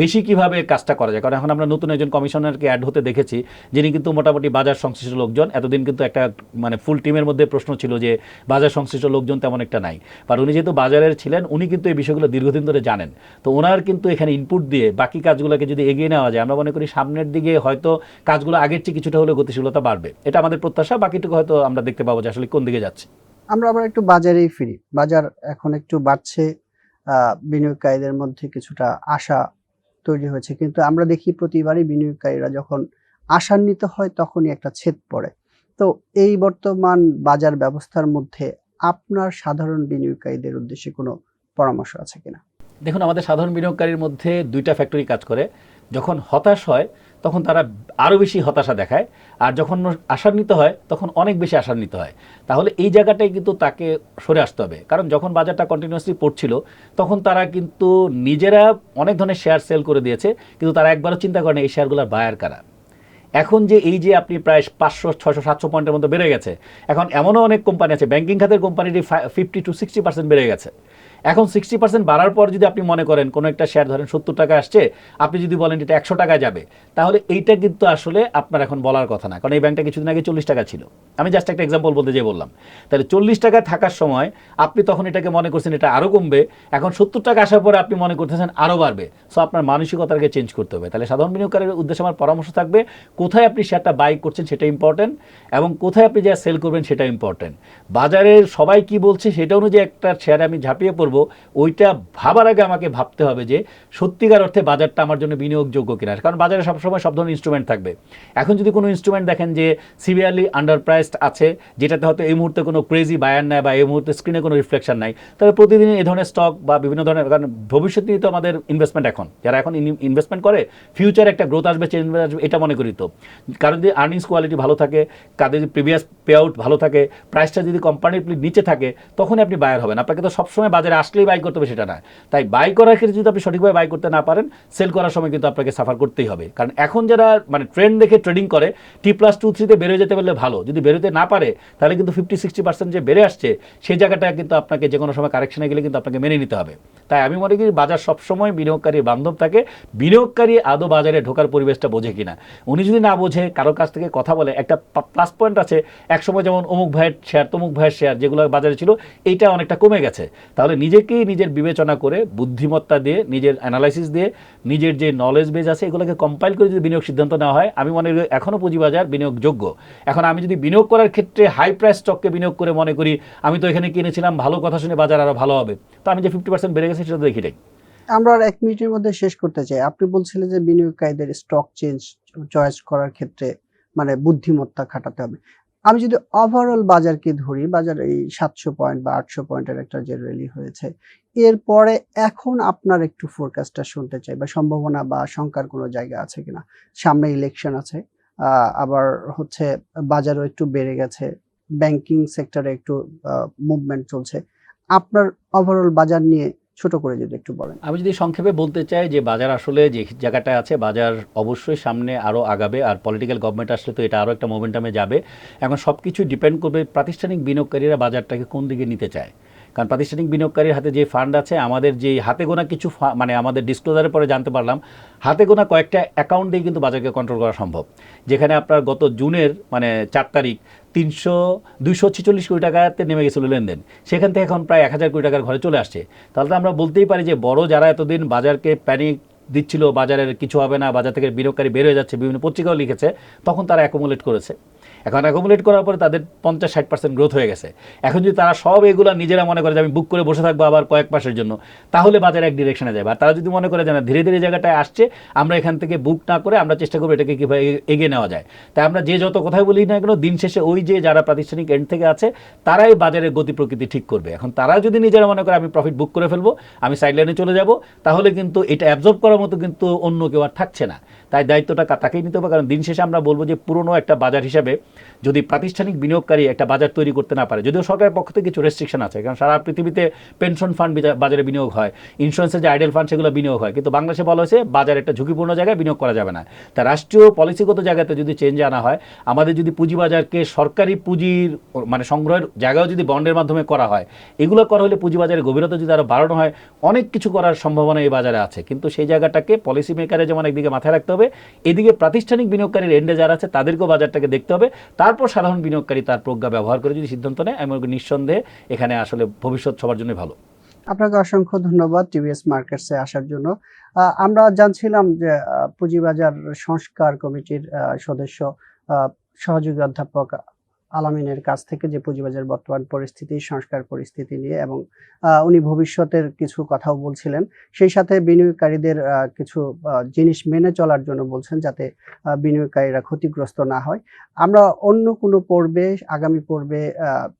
বেশি কীভাবে কাজটা করা যায়। কারণ এখন আমরা নতুন একজন কমিশনারকে অ্যাড হতে দেখেছি, যিনি কিন্তু মোটামুটি বাজার সংশ্লিষ্ট লোকজন। এতদিন কিন্তু একটা মানে ফুল টিমের মধ্যে প্রশ্ন ছিল যে বাজার সংশ্লিষ্ট লোকজন তেমন একটা নাই। আর উনি যেহেতু বাজারের ছিলেন, উনি কিন্তু এই বিষয়গুলো দীর্ঘদিন ধরে জানেন। তো ওনার কিন্তু এখানে ইনপুট দিয়ে বাকি কাজগুলোকে যদি এগিয়ে নেওয়া যায়, আমরা মনে করি সামনের দিকে হয়তো কাজগুলো আগের চেয়ে কিছুটা হলেও গতিশীলতা বাড়বে। এটা আমাদের প্রত্যাশা, বাকিটুকু হয়তো আমরা দেখতে পাবো যে আসলে কোন দিকে যাচ্ছে। আমরা আবার একটু বাজারেই ফিরি। বাজার এখন একটু বাড়ছে বিনিয়োগকারীদের মধ্যে কিছুটা আশা তৈরি হয়েছে। কিন্তু আমরা দেখি প্রতিবারই বিনিয়োগকারীরা যখন আশান্বিত হয়, তখনই একটা ছেদ পড়ে। তো এই বর্তমান বাজার ব্যবস্থার মধ্যে আপনার সাধারণ বিনিয়োগকারীদের উদ্দেশ্যে কোনো পরামর্শ আছে কিনা? দেখুন, আমাদের সাধারণ বিনিয়োগকারীর মধ্যে দুইটা ফ্যাক্টরি কাজ করে। যখন হতাশ হয়, তখন তারা আরও বেশি হতাশা দেখায়। আর যখন আশান্বিত হয়, তখন অনেক বেশি আশান্বিত হয়। তাহলে এই জায়গাটাই কিন্তু তাকে সরে আসতে হবে। কারণ যখন বাজারটা কন্টিনিউয়াসলি পড়ছিল, তখন তারা কিন্তু নিজেরা অনেক ধরনের শেয়ার সেল করে দিয়েছে, কিন্তু তারা একবারও চিন্তা করে না এই শেয়ারগুলোর বায়ার কারা। এখন যে এই যে আপনি প্রায় পাঁচশো ছশো সাতশো পয়েন্টের মতো বেড়ে গেছে, এখন এমনও অনেক কোম্পানি আছে ব্যাংকিং খাতের কোম্পানিটি ফিফটি টু সিক্সটি পার্সেন্ট বেড়ে গেছে। এখন সিক্সটি পার্সেন্ট বাড়ার পর যদি আপনি মনে করেন কোনো একটা শেয়ার ধরেন সত্তর টাকা আসছে, আপনি যদি বলেন এটা একশো টাকায় যাবে, তাহলে এইটা কিন্তু আসলে আপনার এখন বলার কথা না। কারণ এই ব্যাংকটা কিছুদিন আগে চল্লিশ টাকা ছিল। আমি জাস্ট একটা এক্সাম্পল বলতে যেয়ে বললাম। তাহলে চল্লিশ টাকা থাকার সময় আপনি তখন এটাকে মনে করছেন এটা আরও কমবে, এখন সত্তর টাকা আসার পরে আপনি মনে করতেছেন আরও বাড়বে। সো আপনার মানসিকতাকে চেঞ্জ করতে হবে। তাহলে সাধারণ বিনিয়োগকারীর উদ্দেশ্যে আমার পরামর্শ থাকবে, কোথায় আপনি শেয়ারটা বাই করছেন সেটা ইম্পর্টেন্ট এবং কোথায় আপনি যা সেল করবেন সেটা ইম্পর্টেন্ট বাজারের সবাই কি বলছে সেটা অনুযায়ী একটা শেয়ারে আমি ঝাঁপিয়ে পড়ব। ওইটা ভাবার আগে আমাকে ভাবতে হবে যে সত্যিকার অর্থে বাজারটা আমার জন্য বিনিয়োগযোগ্য কিনা। কারণ বাজারে সবসময় সব ধরনের ইনস্ট্রুমেন্ট থাকবে। এখন যদি কোনো ইনস্ট্রুমেন্ট দেখেন যে সিভিয়ারলি আন্ডার প্রাইসড আছে, যেটাতে হয়তো এই মুহূর্তে কোনো ক্রেজি বায়ার নাই বা এই মুহূর্তে স্ক্রিনে কোনো রিফ্লেকশন নাই, তাহলে প্রতিদিন এই ধরনের স্টক বা বিভিন্ন ধরনের, কারণ ভবিষ্যৎ নিয়ে তো আমাদের ইনভেস্টমেন্ট এখন। যারা এখন ইনভেস্টমেন্ট করে ফিউচার একটা গ্রোথ আসবে চেঞ্জ আসবে, এটা মনে করি তো। কারণ যদি আর্নিংস কোয়ালিটি ভালো থাকে, কাদের যদি প্রিভিয়াস পে আউট ভালো থাকে প্রাইসটা যদি কোম্পানির নিচে থাকে, তখনই আপনি বায়ার হবেন। আপনাকে তো সবসময় বাজারে আসলেই বাই করতে হবে সেটা না। তাই বাই করার ক্ষেত্রে যদি আপনি সঠিকভাবে বাই করতে না পারেন সেল করার সময় কিন্তু আপনাকে সাফার করতেই হবে। কারণ এখন যারা মানে ট্রেন্ড দেখে ট্রেডিং করে টি প্লাস টু থ্রিতে বেড়ে যেতে পারলে ভালো। যদি বেরোতে না পারে, তাহলে কিন্তু ফিফটি সিক্সটি পার্সেন্ট যে বেড়ে আসছে সেই জায়গাটা কিন্তু আপনাকে যে কোনো সময় কারেকশনে গেলে কিন্তু আপনাকে মেনে নিতে হবে। তাই আমি মনে করি বাজার সবসময় বিনিয়োগকারীর বান্ধব থাকে। বিনিয়োগকারী আদৌ বাজারে ঢোকার পরিবেশটা বোঝে কিনা? উনি যদি না বোঝে, কারও কাছ থেকে কথা বলে, একটা প্লাস পয়েন্ট আছে। একসময় যেমন অমুক ভাইয়ের শেয়ার তমুক ভাইয়ের শেয়ার যেগুলো বাজারে ছিল, এইটা অনেকটা কমে গেছে। তাহলে নিজেকেই নিজের বিবেচনা করে, বুদ্ধিমত্তা দিয়ে, নিজের অ্যানালাইসিস দিয়ে, নিজের যে নলেজ বেজ আছে, এগুলোকে কম্পাইল করে যদি বিনিয়োগ সিদ্ধান্ত নেওয়া হয়, আমি মনে করি এখনও পুঁজিবাজার বিনিয়োগযোগ্য। এখন আমি যদি বিনিয়োগ করার ক্ষেত্রে হাই প্রাইস স্টককে বিনিয়োগ করে মনে করি, আমি তো এখানে কিনেছিলাম, ভালো কথা শুনে বাজার আরও ভালো হবে। তো আমি যে ফিফটি পার্সেন্ট বেড়ে গেছে, সেটা দেখি নাই। আমরা আর এক মিনিটের মধ্যে শেষ করতে চাই। আপনি বলছিলেন যে বিনিয়োগকারীদের স্টক চেঞ্জ চয়েস করার ক্ষেত্রে মানে বুদ্ধিমত্তা খাটাতে হবে। আমি যদি ওভারঅল বাজারকে ধরি, বাজার এই সাতশো পয়েন্ট বা আটশো পয়েন্টের একটা যে র্যালি হয়েছে, এরপরে এখন আপনার একটু ফোরকাস্টটা শুনতে চাই বা সম্ভাবনা বা শঙ্কার কোনো জায়গা আছে কিনা? সামনে ইলেকশন আছে আবার হচ্ছে বাজারও একটু বেড়ে গেছে ব্যাংকিং সেক্টরে একটু মুভমেন্ট চলছে। আপনার ওভারঅল বাজার নিয়ে ছোট করে যদি একটু বলেন। আমি যদি সংক্ষেপে বলতে চাই যে বাজার আসলে যে জায়গাটা আছে, বাজার অবশ্যই সামনে আরও আগাবে আর পলিটিক্যাল গভর্নমেন্ট আসলে তো এটা আরও একটা মোমেন্টামে যাবে। এখন সব কিছু ডিপেন্ড করবে প্রাতিষ্ঠানিক বিনিয়োগকারীরা বাজারটাকে কোন দিকে নিতে চায়। কারণ প্রাতিষ্ঠানিক বিনিয়োগকারীর হাতে যে ফান্ড আছে, আমাদের যে হাতে গোনা কিছু মানে আমাদের ডিসক্লোজারের পরে জানতে পারলাম, হাতে গোনা কয়েকটা অ্যাকাউন্ট দিয়ে কিন্তু বাজারকে কন্ট্রোল করা সম্ভব। যেখানে আপনার গত জুনের মানে চার তারিখ তিনশো, দুইশো ছেচল্লিশ কোটি টাকাতে নেমে গেছিল লেনদেন। সেখান থেকে এখন প্রায় এক হাজার কোটি টাকার ঘরে চলে আসছে। তাহলে তো আমরা বলতেই পারি যে বড় যারা এতদিন বাজারকে প্যানিক দিচ্ছিল, বাজারের কিছু হবে না, বাজার থেকে বিনিয়োগকারী বের হয়ে যাচ্ছে, বিভিন্ন পত্রিকাও লিখেছে, তখন তারা অ্যাকোমোলেট করেছে। এখন অ্যাকোমোলেট করার পরে তাদের পঞ্চাশ, ষাট পার্সেন্ট গ্রোথ হয়ে গেছে। এখন যদি তারা সব এগুলো নিজেরা মনে করে যে আমি বুক করে বসে থাকব আবার কয়েক মাসের জন্য, তাহলে বাজার এক ডিরেকশনে যাবে আর তারা যদি মনে করে যে না, ধীরে ধীরে জায়গাটায় আসছে, আমরা এখান থেকে বুক না করে আমরা চেষ্টা করব এটাকে কীভাবে এগিয়ে নেওয়া যায়। তাই আমরা যে যত কথাই বলি না কেন, দিন শেষে ওই যে যারা প্রাতিষ্ঠানিক এন্ড থেকে আছে, তারাই বাজারের গতি প্রকৃতি ঠিক করবে। এখন তারা যদি নিজেরা মনে করে আমি প্রফিট বুক করে ফেলব, আমি সাইডলাইনে চলে যাব, তাহলে কিন্তু এটা অ্যাবজর্ব করার মতো কিন্তু অন্য কেউ আর থাকছে না। তাই দায়িত্বটা তাকেই নিতে হবে, কারণ দিন শেষে আমরা বলব যে পুরনো একটা বাজার হিসাবে যদি প্রাতিষ্ঠানিক বিনিয়োগকারী একটা বাজার তৈরি করতে না পারে, যদিও সরকারের পক্ষ থেকে কিছু রেস্ট্রিকশন আছে, কারণ সারা পৃথিবীতে পেনশন ফান্ড বাজারে বিনিয়োগ হয় ইন্স্যুরেন্সের যে আইডেল ফান্ড সেগুলো বিনিয়োগ হয়, কিন্তু বাংলাদেশে বলা হয়েছে বাজার একটা ঝুঁকিপূর্ণ জায়গায় বিনিয়োগ করা যাবে না। তা রাষ্ট্রীয় পলিসিগত জায়গাতে যদি চেঞ্জ আনা হয়, আমাদের যদি পুঁজিবাজারকে সরকারি পুঁজির মানে সংগ্রহের জায়গাও যদি বন্ডের মাধ্যমে করা হয়, এগুলো করা হলে পুঁজিবাজারের গভীরতা যদি আরও বাড়ানো হয়, অনেক কিছু করার সম্ভাবনা এই বাজারে আছে। কিন্তু সেই জায়গাটাকে পলিসি মেকারে যেমন একদিকে মাথায় রাখতে হবে, এদিকে প্রাতিষ্ঠানিক বিনিয়োগকারীর এন্ডে যারা আছে তাদেরকেও বাজারটাকে দেখতে হবে। তারপর সাধারণ বিনিয়োগকারী তার প্রজ্ঞা ব্যবহার করে যদি সিদ্ধান্ত নেয়, আমি নিঃসন্দেহে এখানে আসলে ভবিষ্যৎ সবার জন্য ভালো। আপনাকে অসংখ্য ধন্যবাদ টিভিএস মার্কেটসে আসার জন্য। আমরা জানছিলাম যে পুঁজিবাজার সংস্কার কমিটির সদস্য সহযোগী অধ্যাপক আলামিনের কাছ থেকে যে পুঁজিবাজার বর্তমান পরিস্থিতি, সংস্কার পরিস্থিতি নিয়ে এবং উনি ভবিষ্যতের কিছু কথাও বলছিলেন। সেই সাথে বিনিয়োগকারীদের কিছু জিনিস মেনে চলার জন্য বলছেন যাতে বিনিয়োগকারীরা ক্ষতিগ্রস্ত না হয়। আমরা অন্য কোনো পর্বে, আগামী পর্বে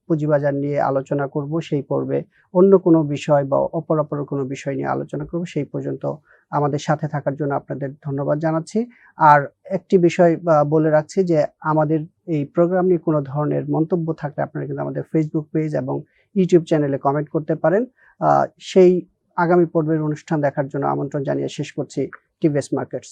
পুঁজিবাজার নিয়ে আলোচনা করব, সেই পর্বে অন্য কোনো বিষয় বা অপর অপর কোনো বিষয় নিয়ে আলোচনা করব, সেই পর্যন্ত আমাদের সাথে থাকার জন্য আপনাদের ধন্যবাদ জানাচ্ছি। আর একটি বিষয় বলে রাখছি যে আমাদের এই প্রোগ্রাম নিয়ে কোনো ধরনের মন্তব্য থাকলে আপনারা কিন্তু আমাদের ফেসবুক পেজ এবং ইউটিউব চ্যানেলে কমেন্ট করতে পারেন। সেই আগামী পর্বের অনুষ্ঠান দেখার জন্য আমন্ত্রণ জানিয়ে শেষ করছি টিভিএস মার্কেটস।